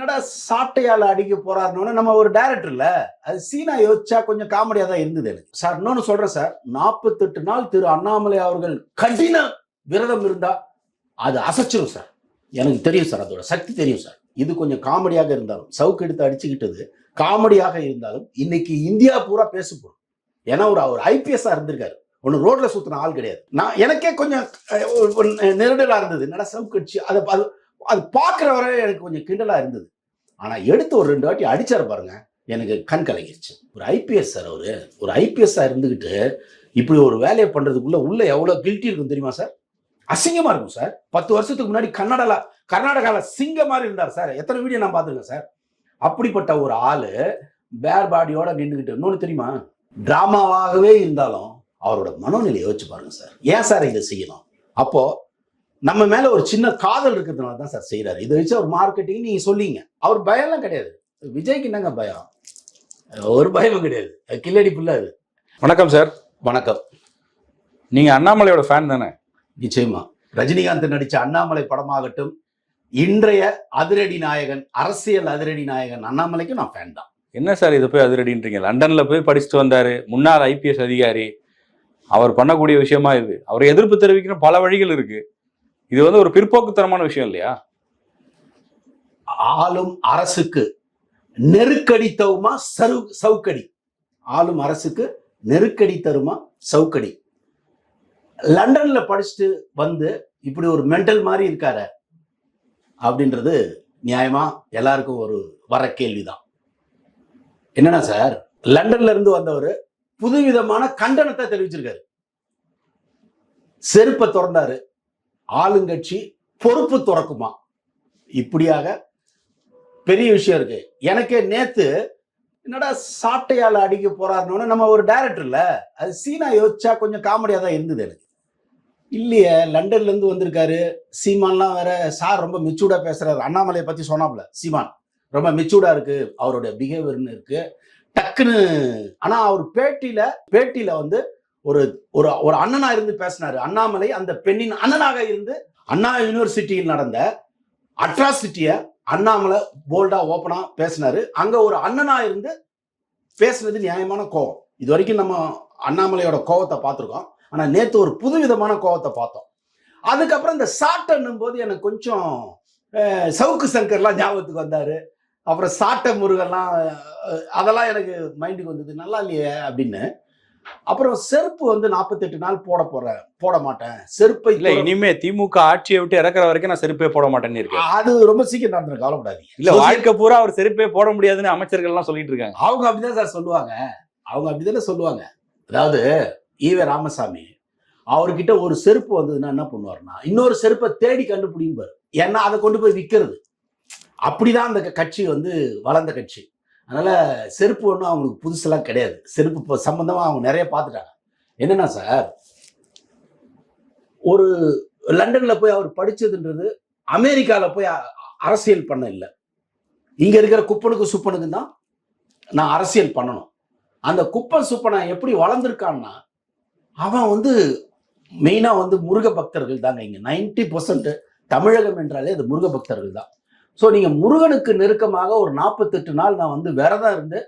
என்னடா சாட்டையால அடிக்க போறாருன்னு நம்ம ஒரு டைரக்டர் இல்ல அது சீனா யோசிச்சா கொஞ்சம் காமெடியா தான் இருந்தது எனக்கு. சார் இன்னொன்னு சொல்றேன் சார் நாற்பத்தெட்டு நாள் திரு அண்ணாமலை அவர்கள் கடின விரதம் இருந்தா அது அசைச்சிரும் சார் எனக்கு தெரியும் சார் அதோட சக்தி தெரியும் சார் இது கொஞ்சம் காமெடியாக இருந்தாலும் சவுக்கு எடுத்து அடிச்சுக்கிட்டது காமெடியாக இருந்தாலும் இன்னைக்கு இந்தியா பூரா பேச போறோம் ஏன்னா ஒரு அவர் ஐபிஎஸ்ஆ இருந்திருக்காரு. ஒன்று ரோட்ல சுத்தின ஆள் கிடையாது. நான் எனக்கே கொஞ்சம் நெருடலா இருந்தது. என்னடா சவுக்கு அடிச்சு அதை அது பார்க்குற வரை எனக்கு கொஞ்சம் கிண்டலாக இருந்தது. ஆனால் எடுத்து ஒரு ரெண்டு வாட்டி அடிச்சார் பாருங்க. எனக்கு கண் கலங்கிருச்சு. ஒரு ஐபிஎஸ் சார் அவர் ஒரு ஐபிஎஸ்ஸாக இருந்துக்கிட்டு இப்படி ஒரு வேலையை பண்ணுறதுக்குள்ளே உள்ளே எவ்வளோ கில்ட்டி இருக்கும் தெரியுமா சார் அசிங்கமாக இருக்கும் சார் பத்து வருஷத்துக்கு முன்னாடி கன்னடால கர்நாடகாவில் சிங்க மாதிரி இருந்தார் சார் எத்தனை வீடியோ நான் பார்த்துருக்கேன் சார் அப்படிப்பட்ட ஒரு ஆள் பேர் பாடியோட நின்றுக்கிட்டு இன்னொன்று தெரியுமா? ட்ராமாவாகவே இருந்தாலும் அவரோட மனோநிலையை யோசிச்சு பாருங்க சார் ஏன் சார் இதை செய்யணும்? அப்போது நம்ம மேல ஒரு சின்ன காதல் இருக்கிறதுனால தான் சார் செய்யறாரு இதை வச்சு அவர் மார்க்கெட்டிங் நீங்க சொல்லிங்க அவர் பயம்லாம் கிடையாது. விஜய்க்கு என்னங்க பயம்? ஒரு பயமும் கிடையாது. கில்லடி புள்ள அது. வணக்கம் சார். வணக்கம். நீங்க அண்ணாமலையோட ஃபேன் தானே? நிச்சயமா. ரஜினிகாந்த் நடிச்ச அண்ணாமலை படமாகட்டும் இன்றைய அதிரடி நாயகன் அரசியல் அதிரடி நாயகன் அண்ணாமலைக்கும் நான் ஃபேன் தான். என்ன சார் இதை போய் அதிரடின்றீங்க? லண்டன்ல போய் படிச்சுட்டு வந்தாரு. முன்னாள் ஐபிஎஸ் அதிகாரி. அவர் பண்ணக்கூடிய விஷயமா இது. அவரை எதிர்ப்பு தெரிவிக்கிற பல வழிகள் இருக்கு. இது வந்து ஒரு பிற்போக்குத்தனமான விஷயம் இல்லையா? ஆளும் அரசுக்கு நெருக்கடி தருமா? சரு சவுக்கடி. ஆளும் அரசுக்கு நெருக்கடி தருமா? சவுக்கடி. லண்டன்ல படிச்சுட்டு வந்து இப்படி ஒரு மென்டல் மாதிரி இருக்காரு அப்படின்றது நியாயமா எல்லாருக்கும் ஒரு வர கேள்விதான். என்னன்னா சார் லண்டன்ல இருந்து வந்தவர் புதுவிதமான கண்டனத்தை தெரிவிச்சிருக்காரு. செருப்பை திறந்தாரு. ஆளுங்கட்சி பொறுப்பு துறக்குமா? இப்படியாக பெரிய விஷயம் இருக்கு. எனக்கே நேத்து என்னடா சாட்டையால அடிக்க போறாருன்னு நம்ம ஒரு டைரக்டர் இல்ல அது சீனா யோசிச்சா கொஞ்சம் காமெடியா தான் இருந்தது எனக்கு. இல்லையே லண்டன்ல இருந்து வந்திருக்காரு. சீமான்லாம் வேற சார் ரொம்ப மெச்சூர்டா பேசுறாரு. அண்ணாமலையை பத்தி சொன்னாப்ல சீமான். ரொம்ப மெச்சூர்டா இருக்கு. அவருடைய பிஹேவியர்னு இருக்கு. டக்குன்னு ஆனா அவர் பேட்டியில பேட்டியில வந்து ஒரு ஒரு ஒரு அண்ணனா இருந்து பேசினாரு. அண்ணாமலை அந்த பெண்ணின் அண்ணனாக இருந்து அண்ணா யூனிவர்சிட்டியில் நடந்த அட்ராசிட்டிய அண்ணாமலை போல்டா ஓப்பனா பேசினாரு. அங்க ஒரு அண்ணனா இருந்து பேசுனது நியாயமான கோவம். இது வரைக்கும் நம்ம அண்ணாமலையோட கோவத்தை பார்த்துருக்கோம். ஆனா நேத்து ஒரு புதுவிதமான கோவத்தை பார்த்தோம். அதுக்கப்புறம் இந்த சாட்டன்னும் போது எனக்கு கொஞ்சம் சவுக்கு சங்கர்லாம் ஞாபகத்துக்கு வந்தாரு. அப்புறம் சாட்ட முருகெல்லாம் அதெல்லாம் எனக்கு மைண்டுக்கு வந்தது நல்லா இல்லையே அப்படின்னு. அப்புறம் செருப்பு வந்து நாற்பத்தெட்டு நாள் போட போறேன் போட மாட்டேன். செருப்பை இல்ல இனிமே திமுக ஆட்சியை விட்டு இறக்குற வரைக்கும் நான் செருப்பே போட மாட்டேன்னு இருக்கேன். அது ரொம்ப சீக்கிரம் நடந்துரும் கவலைப்படாதீங்க. இல்ல வாழ்க்கை பூரா அவர் செருப்பே போட முடியாதுன்னு அமைச்சர்கள் எல்லாம் சொல்லிட்டு இருக்காங்க. அவங்க அப்படிதான் சார் சொல்லுவாங்க. அவங்க அப்படிதானே சொல்லுவாங்க. அதாவது ஈவே ராமசாமி அவர்கிட்ட ஒரு செருப்பு வந்ததுன்னா என்ன பண்ணுவாருன்னா இன்னொரு செருப்பை தேடி கண்டுபிடிப்பார். ஏன்னா அதை கொண்டு போய் விற்கிறது அப்படிதான் அந்த கட்சி வந்து வளர்ந்த கட்சி. அதனால் செருப்பு ஒன்றும் அவங்களுக்கு புதுசெல்லாம் கிடையாது. செருப்பு இப்போ சம்மந்தமாக அவங்க நிறைய பார்த்துட்டாங்க. என்னன்னா சார் ஒரு லண்டனில் போய் அவர் படித்ததுன்றது அமெரிக்காவில் போய் அரசியல் பண்ண இல்லை. இங்கே இருக்கிற குப்பனுக்கு சுப்பனுக்கு தான் நான் அரசியல் பண்ணணும். அந்த குப்பன் சுப்பனை எப்படி வளர்ந்துருக்கான்னா அவன் வந்து மெயினாக வந்து முருக பக்தர்கள் தாங்க இங்கே. நைன்டி பர்சன்ட் தமிழகம் என்றாலே அது முருக பக்தர்கள் தான். ஸோ நீங்கள் முருகனுக்கு நெருக்கமாக ஒரு நாற்பத்தெட்டு நாள் நான் வந்து விரதம் இருந்து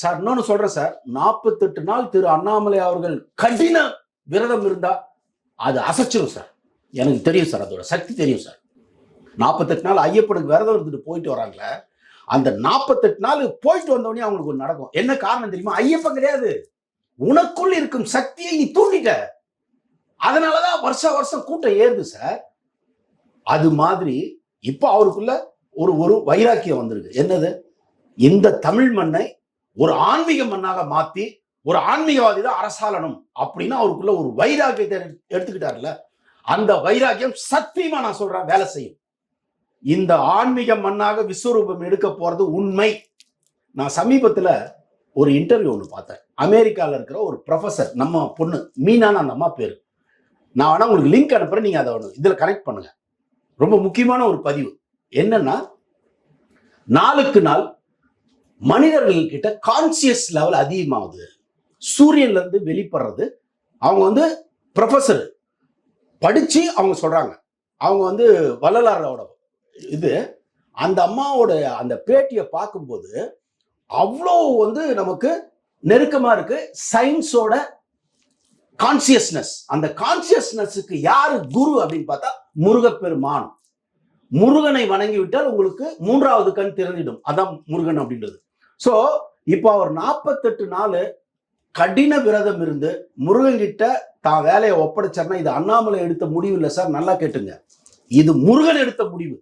சார் இன்னொன்று சொல்கிறேன் சார். நாற்பத்தெட்டு நாள் திரு அண்ணாமலை அவர்கள் கடின விரதம் இருந்தால் அது அசைச்சிரும் சார். எனக்கு தெரியும் சார். அதோட சக்தி தெரியும் சார். நாற்பத்தெட்டு நாள் ஐயப்பனுக்கு விரதம் இருந்துட்டு போயிட்டு வராங்களே அந்த நாற்பத்தெட்டு நாள் போயிட்டு வந்தோடனே அவங்களுக்கு ஒன்று நடக்கும். என்ன காரணம் தெரியுமா? ஐயப்பன் கிடையாது. உனக்குள் இருக்கும் சக்தியை நீ தூண்டிட்ட. அதனாலதான் வருஷ வருஷம் கூட்டம் ஏறுது சார். அது மாதிரி இப்போ அவருக்குள்ள ஒரு ஒரு வைராக்கியம் வந்திருக்கு. என்னது? இந்த தமிழ் மண்ணை ஒரு ஆன்மீக மண்ணாக மாத்தி ஒரு ஆன்மீகவாதி தான் அரசாளனும் அப்படின்னு அவருக்குள்ள ஒரு வைராக்கியத்தை எடுத்துக்கிட்டார்ல எடுத்துக்கிட்டாருல்ல? அந்த வைராக்கியம் சத்தியமா நான் சொல்றேன் வேலை செய்யும். இந்த ஆன்மீக மண்ணாக விஸ்வரூபம் எடுக்க போறது உண்மை. நான் சமீபத்துல ஒரு இன்டர்வியூ ஒன்று பார்த்தேன். அமெரிக்காவில் இருக்கிற ஒரு ப்ரொஃபசர் நம்ம பொண்ணு மீனான அந்த அம்மா பேரு. நான் வேணா உங்களுக்கு லிங்க் அனுப்புறேன் நீங்க அதை இதில் கனெக்ட் பண்ணுங்க. ரொம்ப முக்கியமான ஒரு பதிவு. என்னன்னா நாளுக்கு நாள் மனிதர்கள் கிட்ட கான்சியஸ் லெவல் அதிகமாகுது. சூரியன்ல இருந்து வெளிப்படுறது. அவங்க வந்து ப்ரொஃபஸர் படிச்சு அவங்க சொல்றாங்க. அவங்க வந்து வள்ளலாரோட இது. அந்த அம்மாவோட அந்த பேட்டியை பார்க்கும்போது அவ்வளோ வந்து நமக்கு நெருக்கமா இருக்கு. சயின்ஸோட கான்சியஸ்னஸ் அந்த கான்சியஸ்னஸுக்கு யாரு குரு அப்படின்னு பார்த்தா முருகப்பெருமான். முருகனை வணங்கி விட்டால் உங்களுக்கு மூன்றாவது கண் திறந்திடும். அதான் முருகன் அப்படின்றது. ஸோ இப்போ அவர் நாற்பத்தெட்டு நாள் கடின விரதம் இருந்து முருகன் கிட்ட தான் வேலையை ஒப்படைச்சார்னா இது அண்ணாமலை எடுத்த முடிவு இல்லை சார் நல்லா கேட்டுங்க. இது முருகன் எடுத்த முடிவு.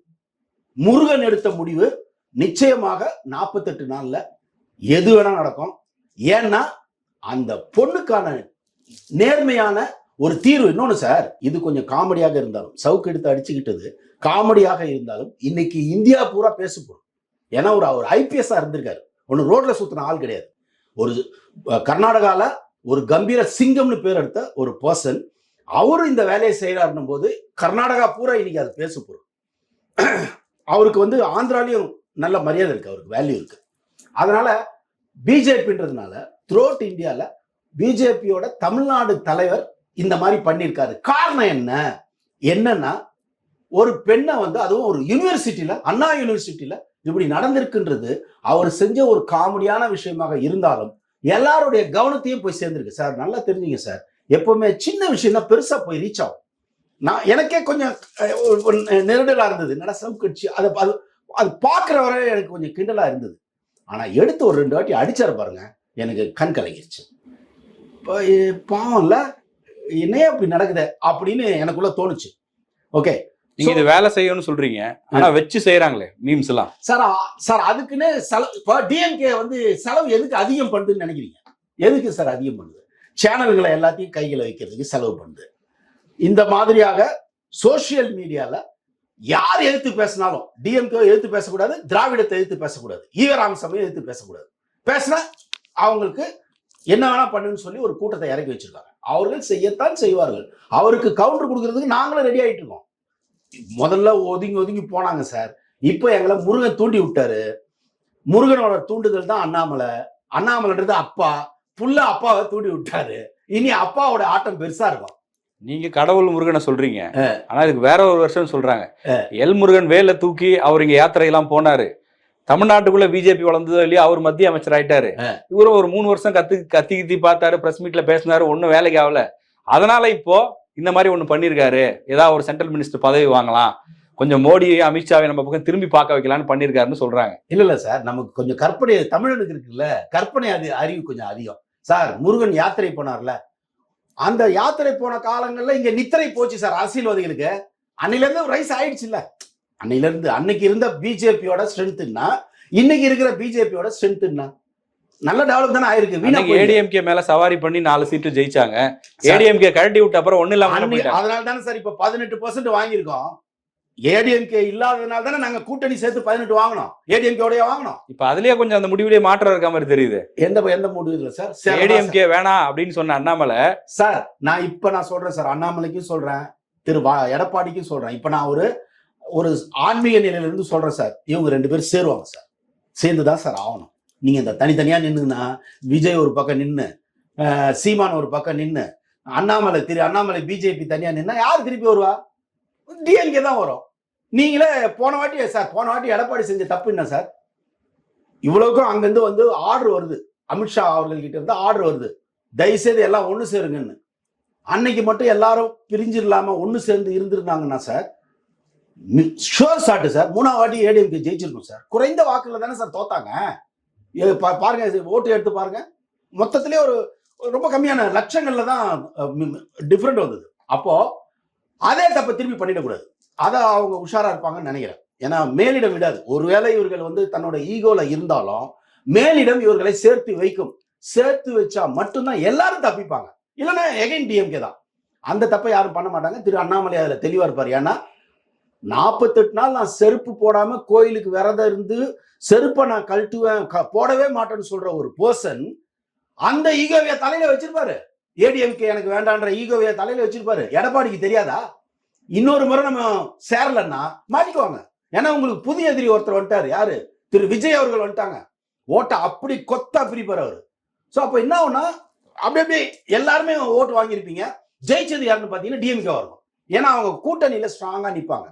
முருகன் எடுத்த முடிவு நிச்சயமாக நாற்பத்தெட்டு நாளில் எது வேணா நடக்கும். ஏன்னா அந்த பொண்ணுக்கான நேர்மையான ஒரு தீர்வு. இன்னொன்னு சார் இது கொஞ்சம் காமெடியாக இருந்தாலும் சவுக்கு எடுத்து அடிச்சுக்கிட்டது காமெடியாக இருந்தாலும் இன்னைக்கு இந்தியா பூரா பேச போறோம் ஏன்னா ஒரு அவர் ஐபிஎஸ்ஸாக இருந்திருக்காரு. ஒன்று ரோட்ல சுத்தின ஆள் கிடையாது. ஒரு கர்நாடகாவில் கர்நாடகால ஒரு கம்பீர சிங்கம்னு பேர் எடுத்த ஒரு பர்சன் அவரும் இந்த வேலையை செய்கிறாருன்னும் போது கர்நாடகா பூரா இன்னைக்கு அது பேச போறோம் அவருக்கு வந்து ஆந்திராலையும் நல்ல மரியாதை இருக்கு அவருக்கு வேல்யூ இருக்கு. அதனால பிஜேபின்றதுனால த்ரோட் இந்தியாவில் பிஜேபியோட தமிழ்நாடு தலைவர் இந்த மாதிரி பண்ணியிருக்காரு. காரணம் என்ன? என்னன்னா ஒரு பெண்ணை வந்து அதுவும் ஒரு யூனிவர்சிட்டியில அண்ணா யூனிவர்சிட்டியில இப்படி நடந்திருக்குன்றது அவர் செஞ்ச ஒரு காமெடியான விஷயமாக இருந்தாலும் எல்லாருடைய கவனத்தையும் போய் சேர்ந்திருக்கு. சார் நல்லா தெரிஞ்சுங்க சார். எப்பவுமே சின்ன விஷயம் தான் பெருசா போய் ரீச் ஆகும். நான் எனக்கே கொஞ்சம் ஒரு- நெருடலா இருந்தது. என்னடா கட்சி அது அது அது பார்க்குற வரை எனக்கு கொஞ்சம் கிண்டலா இருந்தது. ஆனா எடுத்து ஒரு ரெண்டு வாட்டி அடிச்சாரு பாருங்க எனக்கு கண் கலங்கிருச்சு. பாவம்ல என்னையே அப்படி நடக்குதே அப்படின்னு எனக்குள்ள தோணுச்சு. ஓகே நீங்க இது வேலை செய்யணும்னு சொல்றீங்க. ஆனா வச்சு செய்யறாங்களே மீம்ஸ் எல்லாம். சார் சார் அதுக்குன்னு செலவு இப்போ டிஎம்கே வந்து செலவு எதுக்கு அதிகம் பண்ணுதுன்னு நினைக்கிறீங்க? எதுக்கு சார் அதிகம் பண்ணுது? சேனல்களை எல்லாத்தையும் கையில் வைக்கிறதுக்கு செலவு பண்ணுது. இந்த மாதிரியாக சோஷியல் மீடியால யார் எதிர்த்து பேசினாலும் டிஎம்கே எதிர்த்து பேசக்கூடாது திராவிடத்தை எதிர்த்து பேசக்கூடாது ஈவராமசாமி எதிர்த்து பேசக்கூடாது. பேசினா அவங்களுக்கு என்ன வேணா பண்ணுன்னு சொல்லி ஒரு கூட்டத்தை இறக்கி வச்சிருக்காங்க. அவர்கள் செய்யத்தான் செய்வார்கள். அவருக்கு கவுண்டர் கொடுக்கறதுக்கு நாங்களும் ரெடி ஆயிட்டு இருக்கோம். முதல்ல ஒதுங்கி ஒதுங்கி போனாங்க சார் இப்போ எங்களை முருகன் தூண்டி விட்டாரு. முருகனோட தூண்டுதல் தான் அண்ணாமலை. அண்ணாமலைன்றது அப்பா. புள்ள அப்பாவை தூண்டி விட்டாரு. இனி அப்பாவோட ஆட்டம் பெருசா இருக்கும். நீங்க கடவுள் முருகனை சொல்றீங்க. ஆனா இதுக்கு வேற ஒரு வருஷம் சொல்றாங்க. எல் முருகன் வேலை தூக்கி அவர் இங்க யாத்திரை எல்லாம் போனாரு. தமிழ்நாட்டுக்குள்ள பிஜேபி வளர்ந்ததோ இல்லையா அவர் மத்திய அமைச்சர் ஆயிட்டாரு. இவரும் ஒரு மூணு வருஷம் கத்து கத்தி கத்தி பார்த்தாரு பிரஸ் மீட்ல பேசினாரு ஒன்னும் வேலைக்கு ஆகல. அதனால இப்போ இந்த மாதிரி ஒண்ணு பண்ணிருக்காரு. ஏதாவது ஒரு சென்ட்ரல் மினிஸ்டர் பதவி வாங்கலாம். கொஞ்சம் மோடி அமித்ஷாவை நம்ம பக்கம் திரும்பி பார்க்க வைக்கலாம்னு பண்ணிருக்காருன்னு சொல்றாங்க. இல்ல இல்ல சார். நமக்கு கொஞ்சம் கற்பனை தமிழனுக்கு இருக்குல்ல கற்பனை அது அறிவு கொஞ்சம் அதிகம். சார் முருகன் யாத்திரை போனார்ல? அந்த யாத்திரை போன காலங்கள்ல இங்க நித்திரை போச்சு சார் அரசியல்வாதிகளுக்கு. அன்னையில இருந்து ரைஸ் ஆயிடுச்சு இல்ல அன்னையில இருந்து அன்னைக்கு இருந்த பிஜேபியோட ஸ்ட்ரென்த்னா இன்னைக்கு இருக்கிற பிஜேபியோட ஸ்ட்ரென்த்னா நல்ல டெவலப் தானே ஆயிருக்கு. ஏடிஎம்கே மேல சவாரி பண்ணி நாலு சீட்டு ஜெயிச்சாங்க. ஏடிஎம்கே கழட்டி விட்ட அப்புறம் ஒண்ணு இல்லாம. அதனால தானே சார் இப்ப பதினெட்டு பர்சன்ட் வாங்கியிருக்கோம். ஏடிஎம்கே இல்லாததுனால தானே நாங்க கூட்டணி சேர்த்து பதினெட்டு வாங்கினோம். ஏடிஎம்கே வாங்கினோம். இப்ப அதுலயே கொஞ்சம் அந்த முடிவுலயே மாற்றம் இருக்க மாதிரி தெரியுது. எந்த எந்த முடிவு இல்லை சார்? ஏடிஎம்கே வேணாம் அப்படின்னு சொன்ன அண்ணாமலை. சார் நான் இப்ப நான் சொல்றேன் சார். அண்ணாமலைக்கும் சொல்றேன். திரு எடப்பாடிக்கும் சொல்றேன். இப்ப நான் ஒரு ஒரு ஆன்மீக நிலையிலிருந்து சொல்றேன் சார். இவங்க ரெண்டு பேரும் சேருவாங்க சார். சேர்ந்து தான் சார் ஆகணும். நீங்க இந்த தனித்தனியா நின்றுங்கன்னா விஜய் ஒரு பக்கம் நின்று சீமான் ஒரு பக்கம் நின்று அண்ணாமலை திரு அண்ணாமலை பிஜேபி தனியா நின்னா யார் திருப்பி வருவா? டிஎம்கே தான் வரும். நீங்களே போன வாட்டி சார் போன வாட்டி எடப்பாடி செஞ்ச தப்பு என்ன சார்? இவ்வளவுக்கும் அங்கிருந்து வந்து ஆர்டர் வருது. அமித்ஷா அவர்கள் கிட்ட இருந்து ஆர்டர் வருது. தயவுசெய்து எல்லாம் ஒன்று சேருங்கன்னு. அன்னைக்கு மட்டும் எல்லாரும் பிரிஞ்சிடலாம ஒன்று சேர்ந்து இருந்திருந்தாங்கன்னா சார் ஷோர் சாட்டு சார். மூணாவது வாட்டி ஏடிஎம்கே ஜெயிச்சிருக்கும் சார். குறைந்த வாக்குல தானே சார் தோத்தாங்க. பாருங்க ஓட்டு எடுத்து பாருங்க. மொத்தத்திலே ஒரு ரொம்ப கம்மியான லட்சங்கள்ல தான் டிஃப்ரெண்ட் வந்தது. அப்போ அதே தப்பை திருப்பி பண்ணிடக்கூடாது. அதை அவங்க உஷாரா இருப்பாங்கன்னு நினைக்கிறேன். ஏன்னா மேலிடம் விடாது ஒருவேளை இவர்கள் வந்து தன்னோட ஈகோல இருந்தாலும் மேலிடம் இவர்களை சேர்த்து வைக்கும். சேர்த்து வச்சா மட்டும்தான் எல்லாரும் தப்பிப்பாங்க. இல்லைன்னா எகைன் டிஎம்கே தான். அந்த தப்பை யாரும் பண்ண மாட்டாங்க. திரு அண்ணாமலை அதில் தெளிவாக இருப்பார். ஏன்னா நாற்பத்தெட்டு நாள் நான் செருப்பு போடாம கோயிலுக்கு விரதம் இருந்து செருப்பை நான் கழட்டுவேன் க- போடவே மாட்டேன்னு சொல்ற ஒரு பர்சன் அந்த ஈகோவிய தலையில வச்சிருப்பாரு. ஏடிஎம்கே எனக்கு வேண்டான்ற ஈகோவிய தலையில வச்சிருப்பாரு. எடப்பாடிக்கு தெரியாதா? இன்னொரு முறை நம்ம சேரலன்னா மாட்டிக்குவாங்க. ஏன்னா உங்களுக்கு புதிய எதிரி ஒருத்தர் வந்துட்டாரு. யாரு? திரு விஜய் அவர்கள் வந்துட்டாங்க. ஓட்டை அப்படி கொத்தா பிரிப்பார் அவரு. ஸோ அப்போ என்ன ஆகுனா அப்படி அப்படி எல்லாருமே ஓட்டு வாங்கியிருப்பீங்க. ஜெயிச்சது யாருன்னு பார்த்தீங்கன்னா டிஎம்கே வரும் ஏன்னா அவங்க கூட்டணியில ஸ்ட்ராங்காக நிற்பாங்க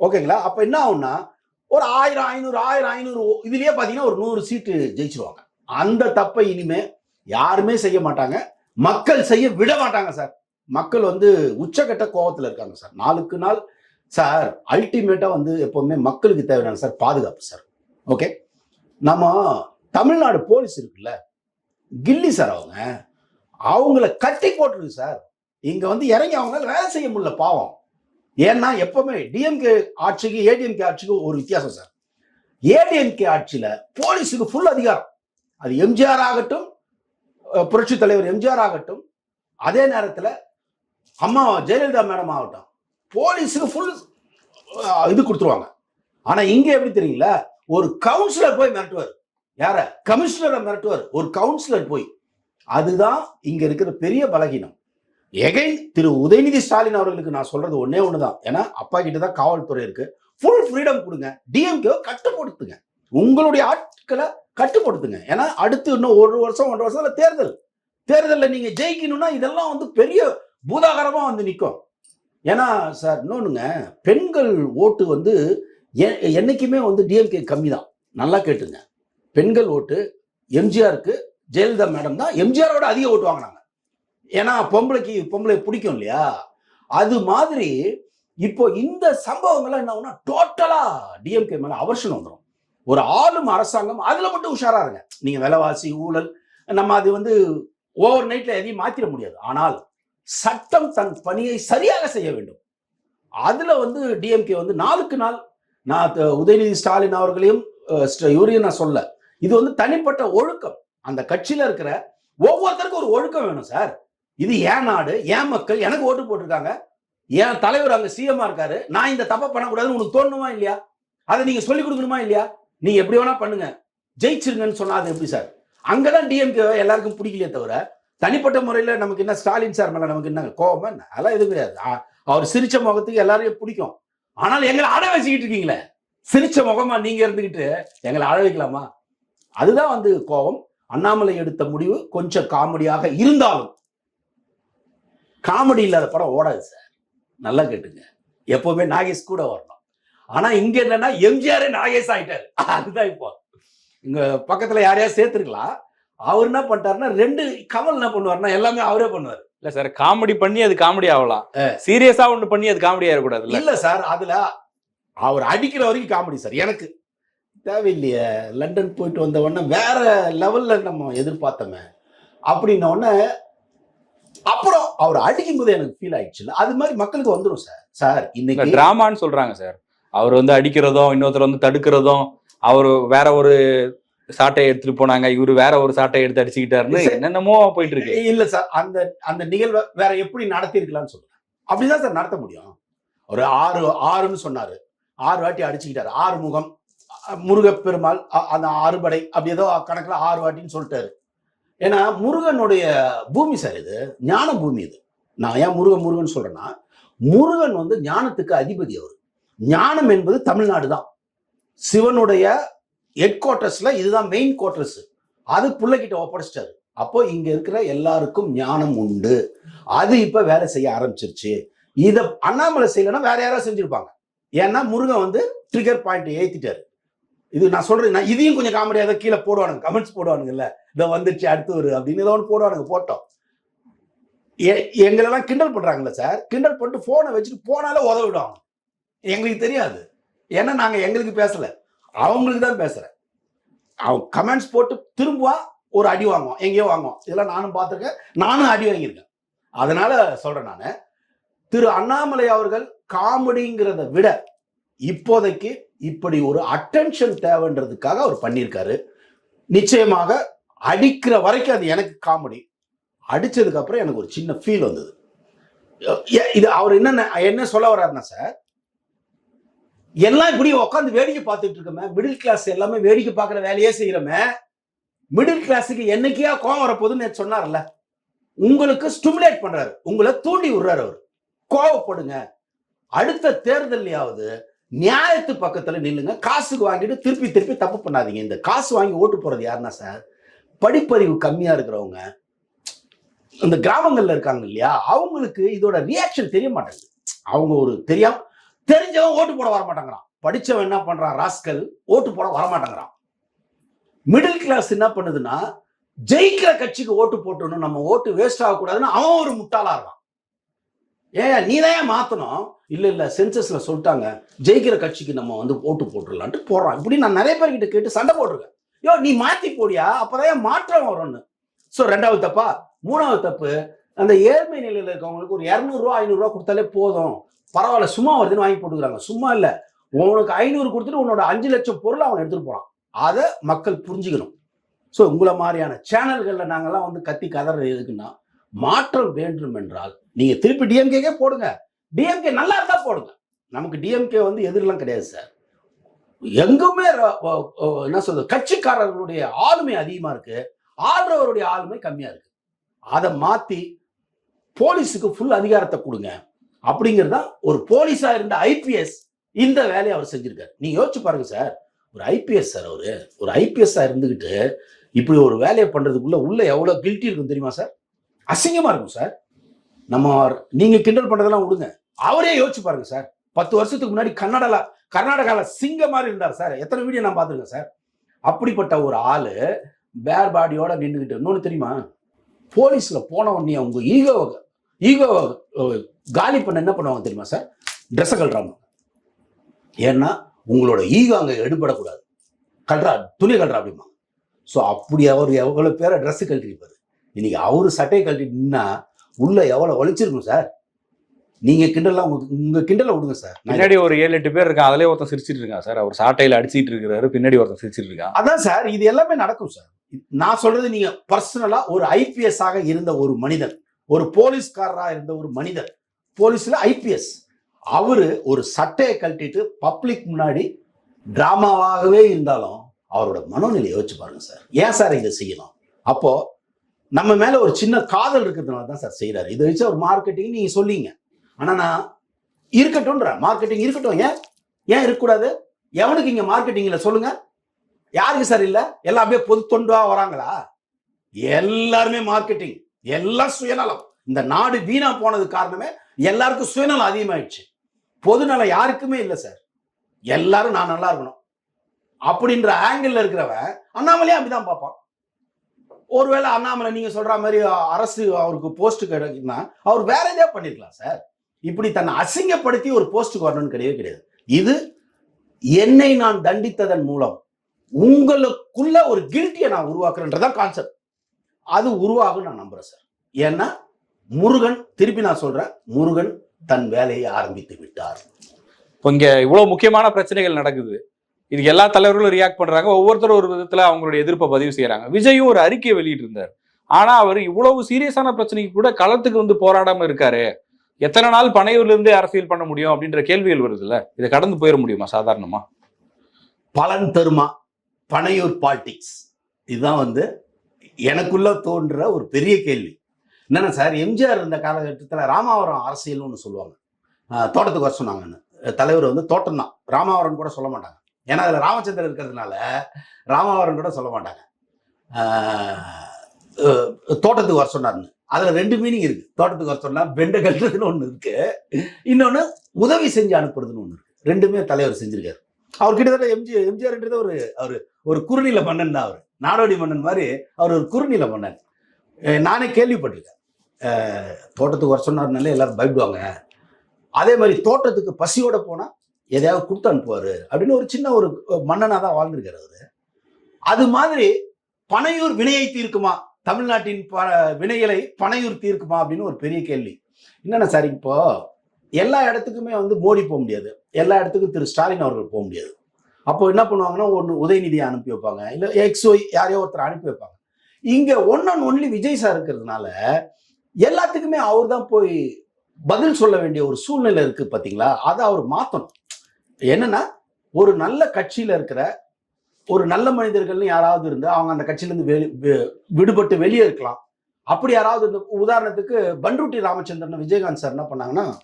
ஓகேங்களா? அப்போ என்ன ஆகும்னா ஒரு ஆயிரம் ஐநூறு ஆயிரம் ஐநூறு இதுலயே பாத்தீங்கன்னா ஒரு நூறு சீட்டு ஜெயிச்சிருவாங்க. அந்த தப்பை இனிமே யாருமே செய்ய மாட்டாங்க. மக்கள் செய்ய விட மாட்டாங்க சார். மக்கள் வந்து உச்சக்கட்ட கோபத்தில் இருக்காங்க சார். நாளுக்கு நாள் சார் அல்டிமேட்டா வந்து எப்பவுமே மக்களுக்கு தேவையான சார் பாதுகாப்பு சார். ஓகே? நம்ம தமிழ்நாடு போலீஸ் இருக்குல்ல கில்லி சார் அவங்க அவங்கள கட்டி போட்டுருக்கு சார். இங்க வந்து இறங்கி அவங்க வேலை செய்ய முடியல பாவம். ஏன்னா எப்பவுமே டிஎம்கே ஆட்சிக்கு ஏடிஎம்கே ஆட்சிக்கு ஒரு வித்தியாசம் சார். ஏடிஎம்கே ஆட்சியில போலீஸுக்கு ஃபுல் அதிகாரம். அது எம்ஜிஆர் ஆகட்டும் புரட்சி தலைவர் எம்ஜிஆர் ஆகட்டும் அதே நேரத்தில் அம்மா ஜெயலலிதா மேடம் ஆகட்டும் போலீஸுக்கு ஃபுல் இது கொடுத்துருவாங்க. ஆனா இங்க எப்படி தெரியுங்களா? ஒரு கவுன்சிலர் போய் மிரட்டுவார். யார? கமிஷனரை மிரட்டுவார். ஒரு கவுன்சிலர் போய். அதுதான் இங்க இருக்கிற பெரிய பலகீனம். எகைன் திரு உதயநிதி ஸ்டாலின் அவர்களுக்கு நான் சொல்றது ஒன்னே ஒண்ணுதான். ஏன்னா அப்பா கிட்ட தான் காவல்துறை இருக்கு. ஃபுல் ஃப்ரீடம் கொடுங்க. டிஎம்கே கட்டுப்படுத்துங்க. உங்களுடைய ஆட்களை கட்டுப்படுத்துங்க. ஏன்னா அடுத்து இன்னும் ஒரு வருஷம் ஒன்றரை வருஷத்துல தேர்தல். தேர்தலில் நீங்க ஜெயிக்கணும்னா இதெல்லாம் வந்து பெரிய பூதாகரமா வந்து நிற்கும் ஏன்னா சார் இன்னொன்னுங்க பெண்கள் ஓட்டு வந்து எ- என்னைக்குமே வந்து டிஎம்கே கம்மி தான் நல்லா கேட்டுங்க. பெண்கள் ஓட்டு எம்ஜிஆருக்கு ஜெயலலிதா மேடம் தான் எம்ஜிஆரோட அதிக ஓட்டு வாங்கினாங்க. ஏன்னா பொம்பளைக்கு பொம்பளை பிடிக்கும் இல்லையா? அது மாதிரி இப்போ இந்த சம்பவங்கள்லாம் என்ன ஆகும்னா டோட்டலா டிஎம்கே மேல அவர்ஷன் வந்துடும் ஒரு ஆளும் அரசாங்கம் அதுல மட்டும் உஷாரா இருங்க. நீங்க விலைவாசி ஊழல் நம்ம அது வந்து ஓவர் நைட்ல எதையும் மாத்திர முடியாது. ஆனால் சட்டம் தன் பணியை சரியாக செய்ய வேண்டும். அதுல வந்து டிஎம்கே வந்து நாளுக்கு நாள் நான் த- உதயநிதி ஸ்டாலின் அவர்களையும் ஸ்ட- இவரையும் நான் சொல்ல இது வந்து தனிப்பட்ட ஒழுக்கம். அந்த கட்சியில இருக்கிற ஒவ்வொருத்தருக்கும் ஒரு ஒழுக்கம் வேணும் சார். இது ஏன் நாடு? ஏன் மக்கள்? எனக்கு ஓட்டு போட்டிருக்காங்க. என் தலைவர் அங்க சிஎம்மா இருக்காரு? நான் இந்த தப்பை பண்ணக்கூடாதுன்னு உனக்கு தோணுமா இல்லையா? அதை நீங்க சொல்லி கொடுக்கணுமா இல்லையா? நீங்க எப்படி வேணா பண்ணுங்க. ஜெயிச்சிருங்கன்னு சொன்னா அது எப்படி சார்? அங்கதான் டிஎம்கே எல்லாருக்கும் பிடிக்கலையே தவிர தனிப்பட்ட முறையில நமக்கு என்ன ஸ்டாலின் சார் மேல நமக்கு என்ன கோபம்? என்ன அதெல்லாம் எதுவும் கிடையாது. அவர் சிரிச்ச முகத்துக்கு எல்லாரையும் பிடிக்கும். ஆனால் எங்களை அட வச்சுக்கிட்டு இருக்கீங்களே. சிரிச்ச முகமா நீங்க இருந்துகிட்டு எங்களை அழ வைக்கலாமா? அதுதான் வந்து கோபம். அண்ணாமலை எடுத்த முடிவு கொஞ்சம் காமெடியாக இருந்தாலும் காமெடி இல்லாத படம் ஓடாது சார். நல்லா கேட்டுங்க. எப்பவுமே நாகேஷ் கூட வரணும். ஆனா இங்க என்னன்னா எம்ஜிஆரே நாகேஷ் ஆயிட்டாரு. அதுதான் இப்போ. இங்க பக்கத்துல யாரையா சேர்த்துருக்கலாம் அவர் என்ன பண்ணிட்டாருன்னா ரெண்டு கமல் என்ன பண்ணுவாருன்னா எல்லாமே அவரே பண்ணுவார். இல்ல சார் காமெடி பண்ணி அது காமெடி ஆகலாம். சீரியஸா ஒண்ணு பண்ணி அது காமெடி ஆயிடக்கூடாதுல்ல இல்ல. சார் அதுல அவர் அடிக்கிற வரைக்கும் காமெடி சார் எனக்கு. தேவையில்லையே லண்டன் போயிட்டு வந்த உடனே வேற லெவல்ல நம்ம எதிர்பார்த்தோமே. அப்படின்ன உடனே அப்புறம் அவர் அடிக்கும் போது எனக்கு ஃபீல் ஆயிடுச்சுல்ல. அது மாதிரி மக்களுக்கு வந்துடும் சார். சார் இன்னைக்கு டிராமான்னு சொல்றாங்க சார். அவர் வந்து அடிக்கிறதும் இன்னொருத்தர் வந்து தடுக்கிறதும் அவர் வேற ஒரு சாட்டையை எடுத்துட்டு போனாங்க இவரு வேற ஒரு சாட்டையை எடுத்து அடிச்சுக்கிட்டாருன்னு. என்னென்னமோ போயிட்டு இருக்கு இல்ல சார் அந்த அந்த நிகழ்வை வேற எப்படி நடத்திருக்கலாம்னு சொல்றேன். அப்படிதான் சார் நடத்த முடியும். ஒரு ஆறு ஆறுன்னு சொன்னாரு. ஆறு வாட்டி அடிச்சுக்கிட்டாரு. ஆறு முகம் முருகப்பெருமாள் அந்த அறுபடை அப்படி ஏதோ கணக்குல ஆறு வாட்டின்னு சொல்லிட்டாரு. ஏன்னா முருகனுடைய பூமி சார் இது ஞான பூமி இது. நான் ஏன் முருகன் முருகன் சொல்றேன்னா முருகன் வந்து ஞானத்துக்கு அதிபதி அவர். ஞானம் என்பது தமிழ்நாடு தான். சிவனுடைய ஹெட் குவார்ட்டர்ஸ்ல இதுதான் மெயின் குவார்டர்ஸ் அது பிள்ளைகிட்ட ஒப்படைச்சிட்டாரு. அப்போ இங்க இருக்கிற எல்லாருக்கும் ஞானம் உண்டு. அது இப்ப வேலை செய்ய ஆரம்பிச்சிருச்சு. இதை அண்ணாமலை செய்யலைன்னா வேற யாராவது செஞ்சிருப்பாங்க. ஏன்னா முருகன் வந்து ட்ரிகர் பாயிண்ட் ஏத்திட்டாரு. இது நான் சொல்றேன் நான் இதையும் கொஞ்சம் காமெடியாக தான் கீழே போடுவானுங்க கமெண்ட்ஸ் போடுவானுங்கல்ல. இதை வந்துச்சு அடுத்து ஒரு அப்படின்னு ஏதோ ஒன்று போடுவானுங்க போட்டோம். எ- எங்களெல்லாம் கிண்டல் பண்றாங்கல்ல சார் கிண்டல் பண்ணிட்டு போனை வச்சுட்டு போனாலே உதவிடுவாங்க எங்களுக்கு தெரியாது. ஏன்னா நாங்கள் எங்களுக்கு பேசலை. அவங்களுக்கு தான் பேசுகிறேன் அவன் கமெண்ட்ஸ் போட்டு திரும்புவான் ஒரு அடி வாங்குவோம் எங்கேயோ வாங்குவோம் இதெல்லாம் நானும் பார்த்துருக்கேன். நானும் அடி வாங்கியிருக்கேன். அதனால சொல்றேன் நான் திரு அண்ணாமலை அவர்கள் காமெடிங்கிறத விட இப்போதைக்கு இப்படி ஒரு அட்டென்ஷன் தேவைன்றதுக்காக அவர் பண்ணியிருக்காரு. நிச்சயமாக அடிக்கிற வரைக்கும் அது எனக்கு காமெடி அடிச்சதுக்கு அப்புறம் எனக்கு ஒரு சின்ன ஃபீல் வந்தது. எ- இது அவர் என்ன என்ன சொல்ல வர்றாருன்னா சார் எல்லாம் இப்படி உட்காந்து வேடிக்கை பார்த்துட்டு இருக்கோமே மிடில் கிளாஸ் எல்லாமே வேடிக்கை பார்க்குற வேலையே செய்கிறோமே மிடில் கிளாஸுக்கு என்னைக்கியா கோவம் வரப்போகுதுன்னு சொன்னார்ல உங்களுக்கு ஸ்டிமுலேட் பண்றாரு உங்களை தூண்டி விடுறாரு அவர். கோவப்படுங்க. அடுத்த தேர்தல்லையாவது நியாயத்து பக்கத்தில் நில்லுங்க. காசுக்கு வாங்கிட்டு திருப்பி திருப்பி தப்பு பண்ணாதீங்க. இந்த காசு வாங்கி ஓட்டு போகிறது யாருன்னா சார் படிப்பறிவு கம்மியாக இருக்கிறவங்க. இந்த கிராமங்களில் இருக்காங்க இல்லையா அவங்களுக்கு இதோட ரியாக்ஷன் தெரிய மாட்டேங்குது. அவங்க ஒரு தெரியாம தெரிஞ்சவன் ஓட்டு போட வர மாட்டேங்கிறான் படிச்சவன் என்ன பண்ணுறான் ராஸ்கல் ஓட்டு போட வரமாட்டேங்கிறான். மிடில் கிளாஸ் என்ன பண்ணுதுன்னா ஜெயிக்கிற கட்சிக்கு ஓட்டு போட்டணும் நம்ம ஓட்டு வேஸ்ட் ஆகக்கூடாதுன்னு அவன் ஒரு முட்டாளாக இருக்கான். ஏன் நீ தான் மாத்தணும்? இல்ல இல்ல சென்சஸ்ல சொல்லிட்டாங்க. ஜெயிக்கிற கட்சிக்கு நம்ம வந்து ஓட்டு போட்டுடலான்ட்டு போடுறான் இப்படி நான் நிறைய பேர்கிட்ட கேட்டு சண்டை போட்டிருக்கேன். யோ நீ மாத்தி போடியா? அப்பதான் மாற்றம் வரும்னு. ஸோ ரெண்டாவது தப்பா? மூணாவது தப்பு அந்த ஏழ்மை நிலையில இருக்கவங்களுக்கு ஒரு இரநூறுவா ஐநூறுரூவா கொடுத்தாலே போதும். பரவாயில்ல சும்மா வருதுன்னு வாங்கி போட்டுக்கிறாங்க. சும்மா இல்ல. உனக்கு ஐநூறு கொடுத்துட்டு உன்னோட அஞ்சு லட்சம் பொருள் அவன் எடுத்துட்டு போறான். அதை மக்கள் புரிஞ்சுக்கணும். ஸோ உங்களை மாதிரியான சேனல்களில் நாங்கள்லாம் வந்து கத்தி கதறது எதுக்குன்னா மாற்றம் வேண்டும் என்றால் நீங்க திருப்பி டிஎம்கேக்கே போடுங்க. டிஎம்கே நல்லா இருந்தா போடுங்க. நமக்கு டிஎம்கே வந்து எதிரெல்லாம் கிடையாது சார் எங்குமே என்ன சொல்றது கட்சிக்காரர்களுடைய ஆளுமை அதிகமா இருக்கு. ஆள்றவருடைய ஆளுமை கம்மியா இருக்கு. அதை மாத்தி போலீஸுக்கு ஃபுல் அதிகாரத்தை கொடுங்க. அப்படிங்கிறதா ஒரு போலீஸா இருந்த ஐபிஎஸ் இந்த வேலையை அவர் செஞ்சிருக்காரு. நீங்க யோசிச்சு பாருங்க சார் ஒரு ஐபிஎஸ் சார் அவரு. ஒரு ஐபிஎஸ்ஸா இருந்துகிட்டு இப்படி ஒரு வேலையை பண்றதுக்குள்ள உள்ள எவ்வளவு கில்ட்டி இருக்கும் தெரியுமா சார் அசிங்கமா இருக்கும் சார். நம்ம நீங்க கிண்டல் பண்றதெல்லாம் விடுங்க. அவரே யோசிச்சு பாருங்க சார். பத்து வருஷத்துக்கு முன்னாடி கர்நாடகா கர்நாடகால சிங்க மாதிரி இருந்தார் சார். எத்தனை வீடியோ நான் பார்த்துருக்கேன் சார்? அப்படிப்பட்ட ஒரு ஆளு பேர் பாடியோட நின்றுக்கிட்டு இன்னொன்னு தெரியுமா? போலீஸ்ல போன உடனே அவங்க ஈகோ ஈகோ காலி பண்ண என்ன பண்ணுவாங்க தெரியுமா சார்? ட்ரெஸ்ஸை கழறாங்க. ஏன்னா உங்களோட ஈகோ அங்க எடுபடக்கூடாது. கல்றா துணி கல்றா அப்படிமா. ஸோ அப்படி அவர் எவ்வளவு பேரை ட்ரெஸ் கழட்டிருப்பாரு இன்னைக்கு அவரு சட்டையை கழட்டி நின்னா உள்ள எவ்வளவு வலிச்சிருக்கும் சார் நீங்க கிண்டல்லாம் உங்க உங்க கிண்டலை விடுங்க சார் பின்னாடி ஒரு ஏழு எட்டு பேர் இருக்கான் அதுலயே ஒருத்தன் சிரிச்சிட்டு இருக்கான் சார் அவர் சாட்டையில அடிச்சிட்டு இருக்காரு பின்னாடி ஒருத்தன் சிரிச்சிட்டு இருக்கான். அதான் சார் இது எல்லாமே நடக்கும் சார் நான் சொல்றது நீங்க பர்சனலா ஒரு ஐபிஎஸ் ஆக இருந்த ஒரு மனிதன் ஒரு போலீஸ்காரரா இருந்த ஒரு மனிதன் போலீஸ்ல ஐபிஎஸ் அவரு ஒரு சட்டையை கழட்டிட்டு பப்ளிக் முன்னாடி டிராமாவாகவே இருந்தாலும் அவரோட மனோநிலை யோசிச்சு பாருங்க சார் ஏன் சார் இதை செய்யணும்? அப்போ நம்ம மேல ஒரு சின்ன காதல் இருக்கிறதுனால தான் சார் செய்யறாரு இதை வச்சு ஒரு மார்க்கெட்டிங் நீங்க சொல்லிங்க. ஆனா நான் இருக்கட்டும்ன்ற மார்க்கெட்டிங் இருக்கட்டும். ஏன்? ஏன் இருக்கக்கூடாது? எவனுக்கு இங்க மார்க்கெட்டிங்ல சொல்லுங்க. யாருக்கு சார் இல்ல? எல்லாம் அப்படியே பொது தொண்டா வராங்களா? எல்லாருமே மார்க்கெட்டிங் எல்லாம் சுயநலம். இந்த நாடு வீணா போனது காரணமே எல்லாருக்கும் சுயநலம் அதிகமாயிடுச்சு. பொதுநலம் யாருக்குமே இல்லை சார். எல்லாரும் நான் நல்லா இருக்கணும். அப்படின்ற ஆங்கிள் இருக்கிறவன் அண்ணாமலையே அப்படிதான் பார்ப்பான். ஒருவேளை அண்ணாமலை நீங்க சொல்ற மாதிரி அரசு அவருக்கு போஸ்ட் கிடைக்குன்னா அவர் வேற எதையா பண்ணிருக்கலாம் சார். இப்படி தன்னை அசிங்கப்படுத்தி ஒரு போஸ்ட்டுக்கு வரணும்னு கிடையவே கிடையாது. இது என்னை நான் தண்டித்ததன் மூலம் உங்களுக்குள்ள ஒரு கில்ட்டியை நான் உருவாக்குறேன்றதான் கான்செப்ட் அது உருவாகும் நான் நம்புறேன் சார். ஏன்னா முருகன் திருப்பி நான் சொல்றேன் முருகன் தன் வேலையை ஆரம்பித்து விட்டார். இப்போ இங்க இவ்வளவு முக்கியமான பிரச்சனைகள் நடக்குது. இதுக்கு எல்லா தலைவர்களும் ரியாக்ட் பண்றாங்க. ஒவ்வொருத்தரும் ஒரு விதத்துல அவங்களுடைய எதிர்ப்பை பதிவு செய்யறாங்க. விஜயும் ஒரு அறிக்கையை வெளியிட்டிருந்தார். ஆனா அவர் இவ்வளவு சீரியஸான பிரச்சனைக்கு கூட களத்துக்கு வந்து போராடாம இருக்காரு. எத்தனை நாள் பனையூர்ல இருந்தே அரசியல் பண்ண முடியும் அப்படின்ற கேள்விகள் வருதுல்ல? இதை கடந்து போயிட முடியுமா சாதாரணமா? பலன் தருமா? பனையூர் பாலிடிக்ஸ் இதுதான் வந்து எனக்குள்ள தோன்ற ஒரு பெரிய கேள்வி. என்னன்னா சார் எம்ஜிஆர் இருந்த காலகட்டத்தில் ராமாவரம் அரசியல்னு ஒன்று சொல்லுவாங்க. தோட்டத்துக்கு வர சொன்னாங்கன்னு. தலைவர் வந்து தோட்டம் தான் ராமாவரம் கூட சொல்ல மாட்டாங்க. ஏன்னா அதில் ராமச்சந்திரன் இருக்கிறதுனால ராமாவரன் கூட சொல்ல மாட்டாங்க. தோட்டத்துக்கு வர சொன்னார்னு. அதில் ரெண்டு மீனிங் இருக்குது தோட்டத்துக்கு வர சொன்னால் பெண்டை கட்டுறதுன்னு ஒன்று இருக்குது இன்னொன்று உதவி செஞ்சு அனுப்புறதுன்னு ஒன்று இருக்குது ரெண்டுமே தலைவர் செஞ்சுருக்காரு. அவர் கிட்டத்தட்ட எம்ஜி எம்ஜிஆர்ன்றது ஒரு அவர் ஒரு குறுநில மன்னன் தான் அவர். நாடோடி மன்னன் மாதிரி அவர் ஒரு குறுநில மன்னன். நானே கேள்விப்பட்டிருக்கேன். தோட்டத்துக்கு வர சொன்னார்னாலே எல்லாரும் பயப்படுவாங்க. அதே மாதிரி தோட்டத்துக்கு பசியோட போனால் எதையாவது கொடுத்து அனுப்புவாரு அப்படின்னு ஒரு சின்ன ஒரு மன்னனாக தான் வாழ்ந்திருக்காரு அவர். அது மாதிரி பனையூர் வினையை தீர்க்குமா? தமிழ்நாட்டின் ப வினைகளை பனையூர் தீர்க்குமா? அப்படின்னு ஒரு பெரிய கேள்வி. என்னென்ன சார் இப்போ? எல்லா இடத்துக்குமே வந்து மோடி போக முடியாது. எல்லா இடத்துக்கும் திரு ஸ்டாலின் அவர்கள் போக முடியாது. அப்போ என்ன பண்ணுவாங்கன்னா ஒன்று உதயநிதியை அனுப்பி வைப்பாங்க. இல்லை எக்ஸ் யாரையோ ஒருத்தர் அனுப்பி வைப்பாங்க. இங்கே one and only Vijay sir இருக்கிறதுனால எல்லாத்துக்குமே அவர் தான் போய் பதில் சொல்ல வேண்டிய ஒரு சூழ்நிலை இருக்குது பார்த்தீங்களா அதை அவர் மாற்றணும் என்னன்னா ஒரு நல்ல கட்சியில இருக்கிற ஒரு நல்ல மனிதர்கள்னு யாராவது இருந்து அவங்க அந்த கட்சியிலேருந்து வெளி விடுபட்டு வெளியே இருக்கலாம். அப்படி யாராவது இந்த உதாரணத்துக்கு பண்ருட்டி ராமச்சந்திரன் விஜயகாந்த் சார் என்ன பண்ணாங்கன்னா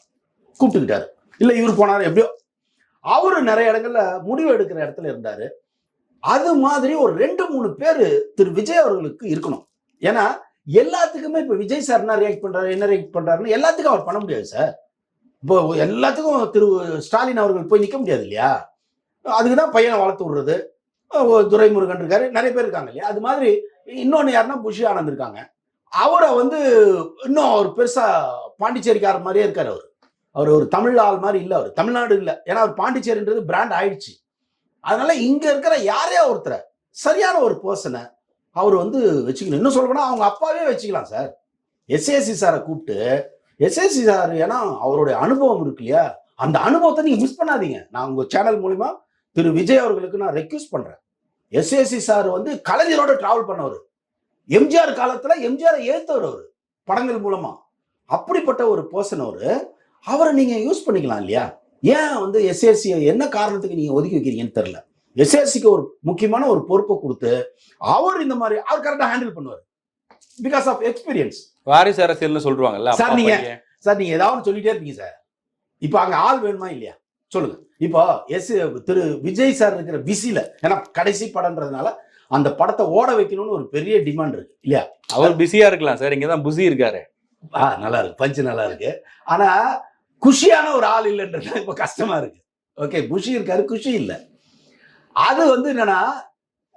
கூப்பிட்டுக்கிட்டாரு. இல்லை இவர் போனார் எப்படியோ. அவரு நிறைய இடங்கள்ல முடிவு எடுக்கிற இடத்துல இருந்தாரு. அது மாதிரி ஒரு ரெண்டு மூணு பேர் திரு விஜய் அவர்களுக்கு இருக்கணும். ஏன்னா எல்லாத்துக்குமே இப்போ விஜய் சார் என்ன ரியாக்ட் பண்றாரு என்ன ரியாக்ட் பண்றாருன்னு எல்லாத்துக்கும் அவர் பண்ண முடியாது சார். இப்போ எல்லாத்துக்கும் திரு ஸ்டாலின் அவர்கள் போய் நிற்க முடியாது இல்லையா? அதுக்கு தான் பையனை வளர்த்து விடுறது. துரைமுருகன் இருக்காரு. நிறைய பேர் இருக்காங்க இல்லையா? அது மாதிரி இன்னொன்று யாருன்னா புஷி ஆனந்த் இருக்காங்க. அவரை வந்து இன்னும் அவர் பெருசாக பாண்டிச்சேரிக்காரர் மாதிரியே இருக்கார் அவர். அவர் ஒரு தமிழ் ஆள் மாதிரி இல்லை அவர். தமிழ்நாடு இல்லை. ஏன்னா அவர் பாண்டிச்சேரின்றது பிராண்ட் ஆயிடுச்சு. அதனால இங்க இருக்கிற யாரையா ஒருத்தரை சரியான ஒரு பர்சனை அவர் வந்து வச்சுக்கணும். இன்னும் சொல்லப்போனால் அவங்க அப்பாவே வச்சுக்கலாம் சார். எஸ்ஏசி சாரை கூப்பிட்டு எஸ்எஸ்சி சார் ஏன்னா அவருடைய அனுபவம் இருக்கு இல்லையா? அந்த அனுபவத்தை நீங்க மிஸ் பண்ணாதீங்க. நான் உங்க சேனல் மூலிமா திரு விஜய் அவர்களுக்கு நான் ரெக்யூஸ்ட் பண்றேன். எஸ்எஸ்சி சார் வந்து கலைஞரோட டிராவல் பண்ணவர். எம்ஜிஆர் காலத்துல எம்ஜிஆரை ஏத்தவர் அவர் படங்கள் மூலமா. அப்படிப்பட்ட ஒரு பர்சன் அவரு. அவரை நீங்க யூஸ் பண்ணிக்கலாம் இல்லையா? ஏன் வந்து எஸ்எஸ்சி என்ன காரணத்துக்கு நீங்க ஒதுக்கி வைக்கிறீங்கன்னு தெரியல. எஸ்எஸ்சிக்கு ஒரு முக்கியமான ஒரு பொறுப்பை கொடுத்து அவர் இந்த மாதிரி அவர் கரெக்டாக ஹேண்டில் பண்ணுவார். பிகாஸ் ஆஃப் எக்ஸ்பீரியன்ஸ் வாரிசு அரசியல்னு சொல்றாங்கல்ல சார், நீங்க-. சார் நீங்க ஏதாவது சொல்லிட்டே இருப்பீங்க சார். இப்போ அங்க ஆள் வேணுமா இல்லையா? சொல்லுங்க. இப்போ எஸ் திரு விஜய் சார் இருக்கிற பிஸில ஏன்னா கடைசி படம்ன்றதுனால அந்த படத்தை ஓட வைக்கணும்னு ஒரு பெரிய டிமாண்ட் இருக்கு இல்லையா? அவர் பிஸியா இருக்கலாம் சார். இங்கதான் புசி இருக்காரு. ஆ நல்லா இருக்கு. பஞ்சு நல்லா இருக்கு. ஆனா குஷியான ஒரு ஆள் இல்லைன்றது இப்ப கஷ்டமா இருக்கு. ஓகே குஷி இருக்காரு குஷி இல்லை. அது வந்து என்னன்னா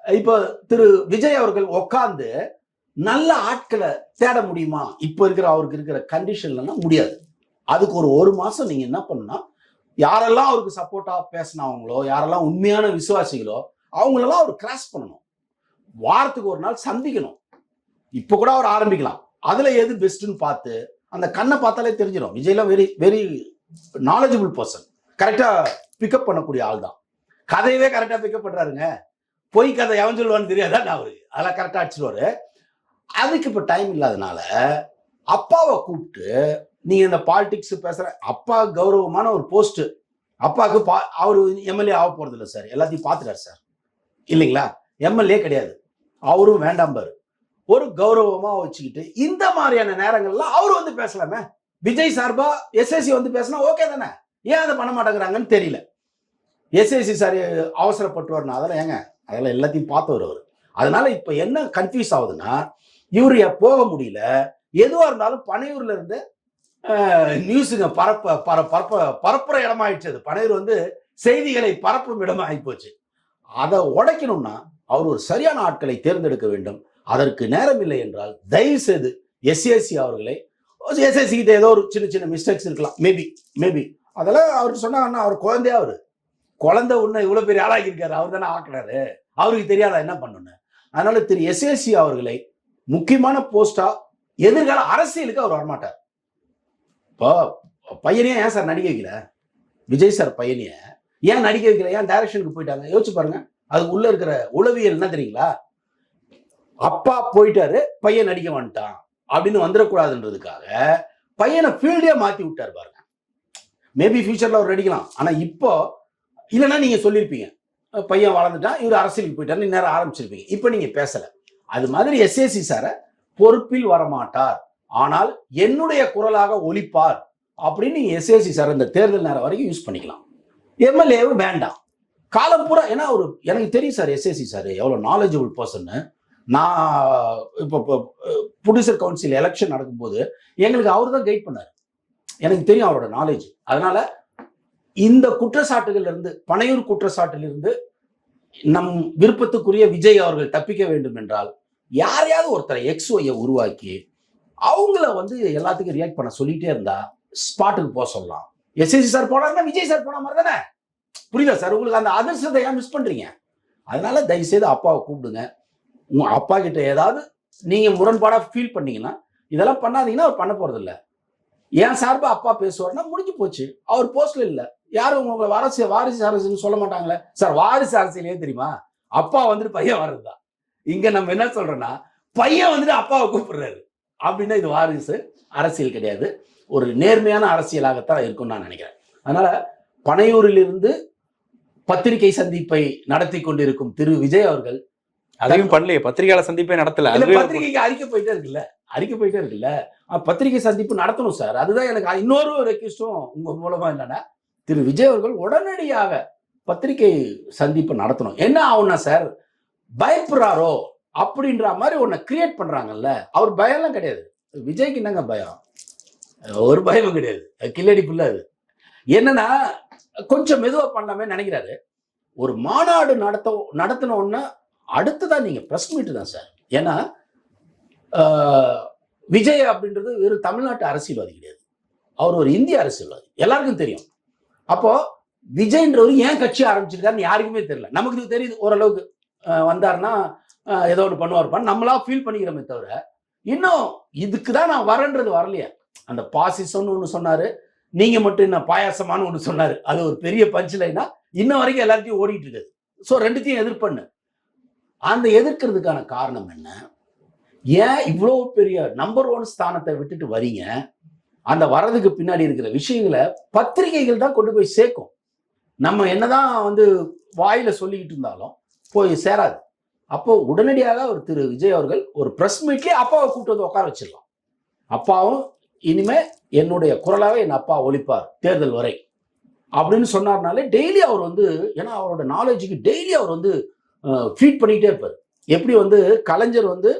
இப்போ திரு விஜய் அவர்கள் உட்காந்து நல்ல ஆட்களை தேட முடியுமா? இப்போ இருக்கிற அவருக்கு இருக்கிற கண்டிஷன்லன்னா முடியாது. அதுக்கு ஒரு ஒரு மாசம் நீங்க என்ன பண்ணுன்னா யாரெல்லாம் அவருக்கு சப்போர்ட்டா பேசினவங்களோ யாரெல்லாம் உண்மையான விசுவாசிகளோ அவங்களெல்லாம் அவர் கிராஸ் பண்ணணும். வாரத்துக்கு ஒரு நாள் சந்திக்கணும். இப்போ கூட அவர் ஆரம்பிக்கலாம். அதுல எது பெஸ்ட்னு பார்த்து அந்த கண்ணை பார்த்தாலே தெரிஞ்சிடும் விஜய்லாம் வெரி வெரி நாலேஜபிள் பர்சன் கரெக்டா பிக்கப் பண்ணக்கூடிய ஆள் தான். கதையவே கரெக்டா பிக்கப் பண்றாருங்க. பொய் கதை எவன் சொல்லுவான்னு தெரியாதா நான் அவருக்கு அதெல்லாம் கரெக்டா அடிச்சிருவாரு. அதுக்கு இப்போ டைம் இல்லாதனால அப்பாவை கூப்பிட்டு நீங்க இந்த பாலிடிக்ஸ் பேசுற? அப்பா கௌரவமான ஒரு போஸ்ட் அப்பாவுக்கு பா அவர் எம்எல்ஏ ஆக போறது இல்லை சார் எல்லாத்தையும் பார்த்துட்டாரு சார் இல்லைங்களா? எம்எல்ஏ கிடையாது. அவரும் வேண்டாம் பாரு. ஒரு கௌரவமா வச்சுக்கிட்டு இந்த மாதிரியான நேரங்கள்ல அவர் வந்து பேசலாமே. விஜய் சார்பா எஸ்எஸ்சி வந்து பேசினா ஓகே தானே? ஏன் அதை பண்ண மாட்டேங்கிறாங்கன்னு தெரியல. எஸ்எஸ்சி சார் அவசரப்பட்டுவார்னா அதெல்லாம் ஏங்க? அதெல்லாம் எல்லாத்தையும் பார்த்தவர் அவர். அதனால இப்ப என்ன கன்ஃபியூஸ் ஆகுதுன்னா இவர் போக முடியல. எதுவாக இருந்தாலும் பனையூர்ல இருந்து நியூஸுங்க பரப்ப பர பரப்ப பரப்புற இடமாயிடுச்சு அது. பனையூர் வந்து செய்திகளை பரப்பும் இடமா ஆகிப்போச்சு அதை உடைக்கணும்னா அவர் ஒரு சரியான ஆட்களை தேர்ந்தெடுக்க வேண்டும். அதற்கு நேரம் இல்லை என்றால் தயவு செய்து எஸ்எஸ்சி அவர்களை எஸ்எஸ்சி கிட்ட ஏதோ ஒரு சின்ன சின்ன மிஸ்டேக்ஸ் இருக்கலாம். மேபி மேபி அதெல்லாம் அவர் சொன்னாங்கன்னா அவர் குழந்தையா அவர்? குழந்தை ஒன்று இவ்வளோ பெரிய ஆளாகியிருக்காரு அவர் தானே ஆக்குறாரு அவருக்கு தெரியாதா என்ன பண்ணணும் அதனால திரு எஸ்எஸ்சி அவர்களை முக்கியமான போஸ்டா எதிர்கால அரசியலுக்கு அவர் வரமாட்டார். இப்போ பையனையே ஏன் சார் நடிக்க வைக்கல? விஜய் சார் பையனைய ஏன் நடிக்க வைக்கல? ஏன் டைரக்ஷனுக்கு போயிட்டாங்க? யோசிச்சு பாருங்க. அது உள்ள இருக்கிற உளவியல் என்ன தெரியுங்களா? அப்பா போயிட்டாரு பையன் நடிக்க வந்துட்டான். அப்படின்னு வந்துடக்கூடாதுன்றதுக்காக பையனை ஃபீல்டே மாத்தி விட்டாரு பாருங்க. மேபி ஃபியூச்சர்ல அவர் நடிக்கலாம். ஆனா இப்போ இல்லைன்னா நீங்க சொல்லியிருப்பீங்க. பையன் வளர்ந்துட்டான் இவர் அரசியலுக்கு போயிட்டாரு நேரம் ஆரம்பிச்சிருப்பீங்க. இப்போ நீங்க பேசலை. அது மாதிரி எஸ்ஏசி சாரை பொறுப்பில் வரமாட்டார். ஆனால் என்னுடைய குரலாக ஒழிப்பார் அப்படின்னு நீங்க எஸ்ஏசி சார் இந்த தேர்தல் நேரம் வரைக்கும் யூஸ் பண்ணிக்கலாம். எம்எல்ஏவும் வேண்டாம். காலம் பூரா ஏன்னா ஒரு எனக்கு தெரியும் சார் எஸ்எஸ்சி சார் எவ்வளோ நாலேஜபிள் பர்சன்னு நான் இப்போ இப்போ ப்ரொடியூசர் கவுன்சில் எலெக்ஷன் நடக்கும்போது எங்களுக்கு அவர் தான் கைட் பண்ணார். எனக்கு தெரியும் அவரோட நாலேஜ் அதனால இந்த குற்றச்சாட்டுகள் இருந்து பனையூர் குற்றச்சாட்டிலிருந்து நம் விருப்பத்துக்குரிய விஜய் அவர்கள் தப்பிக்க வேண்டும் என்றால் யாரையாவது ஒருத்தரை எக்ஸ் ஒய்யை உருவாக்கி அவங்கள வந்து எல்லாத்துக்கும் ரியாக்ட் பண்ண சொல்லிட்டே இருந்தா ஸ்பாட்டுக்கு போக சொல்லலாம். எஸ்எஸ்சி சார் போனாருன்னா விஜய் சார் போன மாதிரி தானே? புரியுதா சார் உங்களுக்கு அந்த அதிர்ஷ்டத்தை ஏன் மிஸ் பண்றீங்க. அதனால தயவு செய்து அப்பாவை கூப்பிடுங்க. உங்க அப்பா கிட்ட ஏதாவது நீங்க முரண்பாடா ஃபீல் பண்ணீங்கன்னா இதெல்லாம் பண்ணாதீங்கன்னா அவர் பண்ண போறது இல்லை ஏன் சார்பா அப்பா பேசுவார்னா முடிஞ்சு போச்சு. அவர் போஸ்ட்ல இல்லை. யாரும் உங்களை வாரிசு வாரிசு அரசுன்னு சொல்ல மாட்டாங்களே. சார் வாரிசு அரசியலே தெரியுமா? அப்பா வந்துட்டு பையன் வர்றதுதான் இங்க நம்ம என்ன சொல்றோம்னா பையன் வந்துட்டு அப்பாவை கூப்பிடுறாரு. அப்படின்னா இது வாரிசு அரசியல் கிடையாது. ஒரு நேர்மையான அரசியலாகத்தான் இருக்கும்னு நான் நினைக்கிறேன். அதனால பனையூரிலிருந்து பத்திரிகை சந்திப்பை நடத்தி கொண்டிருக்கும் திரு விஜய் அவர்கள் அதையும் பண்ணலையே பத்திரிகையாளர் சந்திப்பே நடத்தல. பத்திரிகைக்கு அறிக்கை போயிட்டே இருக்குல்ல. அறிக்கை போயிட்டே இருக்குல்ல. பத்திரிகை சந்திப்பு நடத்தணும் சார். அதுதான் எனக்கு இன்னொரு ரெக்வஸ்டும் உங்க மூலமா என்னன்னா திரு விஜய் அவர்கள் உடனடியாக பத்திரிகை சந்திப்பு நடத்தணும். என்ன ஆகும்னா சார் பயப்படுறாரோ அப்படின்ற மாதிரி ஒன்ன கிரியேட் பண்றாங்கல்ல அவர் பயம்லாம் கிடையாது. விஜய்க்கு என்னங்க பயம்? ஒரு பயமும் கிடையாது. கில்லடி பிள்ளை அது. என்னன்னா கொஞ்சம் மெதுவா பண்ணலாமே நினைக்கிறாரு. ஒரு மாநாடு நடத்த நடத்தினோன்னா அடுத்ததான் நீங்க பிரஸ் மீட் தான் சார் ஏன்னா விஜய் அப்படின்றது வெறும் தமிழ்நாட்டு அரசியல்வாதி கிடையாது. அவர் ஒரு இந்திய அரசியல்வாதி. எல்லாருக்கும் தெரியும். அப்போ விஜய்ன்றவர் ஏன் கட்சி ஆரம்பிச்சிருக்காருன்னு யாருக்குமே தெரியல. நமக்கு இது தெரியுது ஓரளவுக்கு வந்தாருன்னா ஏதோ ஒன்று பண்ணுவார்ப்பான்னு நம்மளா ஃபீல் பண்ணிக்கிறோமே தவிர இன்னும் இதுக்கு தான் நான் வரேன்றது வரலையே. அந்த பாசிசம்னு ஒன்று சொன்னார் நீங்கள் மட்டும் என்ன பாயாசமானு ஒன்று சொன்னார். அது ஒரு பெரிய பஞ்ச் லைனா இன்ன வரைக்கும் எல்லாத்தையும் ஓடிட்டு இருக்குது ஸோ ரெண்டுத்தையும் எதிர்ப்பண்ணு அந்த எதிர்க்கிறதுக்கான காரணம் என்ன? ஏன் இவ்வளோ பெரிய நம்பர் ஒன் ஸ்தானத்தை விட்டுட்டு வரீங்க? அந்த வரதுக்கு பின்னாடி இருக்கிற விஷயங்களை பத்திரிகைகள் தான் கொண்டு போய் சேர்க்கும். நம்ம என்னதான் வந்து வாயில சொல்லிக்கிட்டு இருந்தாலும் போய் சேராது. அப்போ உடனடியாக ஒரு திரு விஜய் அவர்கள் ஒரு பிரஸ் மீட்லேயே அப்பாவை கூப்பிட்டு வந்து உட்கார வச்சிடலாம். அப்பாவும் இனிமே என்னுடைய குரலாகவே என் அப்பா ஒழிப்பார் தேர்தல் வரை அப்படின்னு சொன்னார்னாலே டெய்லி அவர் வந்து ஏன்னா அவரோட நாலேஜுக்கு டெய்லி அவர் வந்து ஃபீட் பண்ணிக்கிட்டே இருப்பார். எப்படி வந்து கலைஞர் வந்து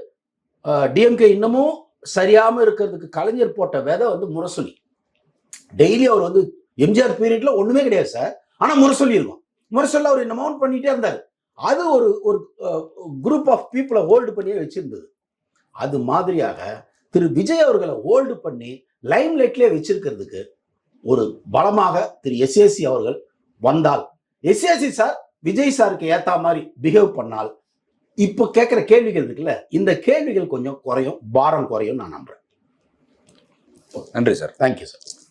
டிஎம்கே இன்னமும் சரியாம இருக்கிறதுக்கு கலைஞர் போட்ட விதை வந்து முரசொலி. டெய்லி அவர் வந்து எம்ஜிஆர் பீரியட்ல ஒண்ணுமே கிடையாது சார். ஆனா முரசொலி இருக்கும். முரசொல்ல அவர் என்ன மவுண்ட் பண்ணிட்டே இருந்தார். அது ஒரு ஒரு குரூப் ஆஃப் பீப்புளை ஹோல்டு பண்ணியே வச்சிருந்தது. அது மாதிரியாக திரு விஜய் அவர்களை ஹோல்டு பண்ணி லைம் லைட்லேயே வச்சிருக்கிறதுக்கு ஒரு பலமாக திரு எஸ்ஏசி அவர்கள் வந்தால். எஸ்ஏசி சார் விஜய் சாருக்கு ஏற்ற மாதிரி பிஹேவ் பண்ணால் இப்போ கேட்குற கேள்விகள் இருக்குல்ல இந்த கேள்விகள் கொஞ்சம் குறையும் பாரம் குறையும் நான் நம்புறேன். நன்றி சார். Thank you sir